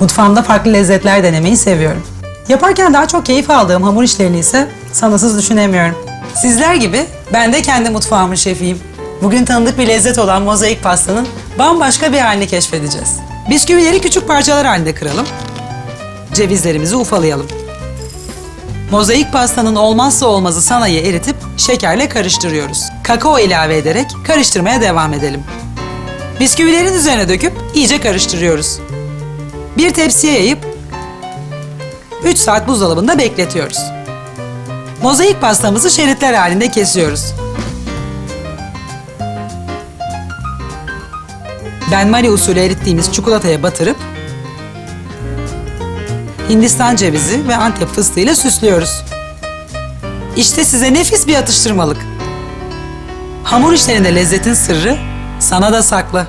Mutfağımda farklı lezzetler denemeyi seviyorum. Yaparken daha çok keyif aldığım hamur işlerini ise sanasız düşünemiyorum. Sizler gibi ben de kendi mutfağımın şefiyim. Bugün tanıdık bir lezzet olan mozaik pastanın bambaşka bir halini keşfedeceğiz. Bisküvileri küçük parçalar halinde kıralım. Cevizlerimizi ufalayalım. Mozaik pastanın olmazsa olmazı sanayı eritip şekerle karıştırıyoruz. Kakao ilave ederek karıştırmaya devam edelim. Bisküvilerin üzerine döküp iyice karıştırıyoruz. Bir tepsiye yayıp 3 saat buzdolabında bekletiyoruz. Mozaik pastamızı şeritler halinde kesiyoruz. Benmari usulü erittiğimiz çikolataya batırıp Hindistan cevizi ve Antep fıstığıyla süslüyoruz. İşte size nefis bir atıştırmalık. Hamur işlerinde lezzetin sırrı sana da saklı.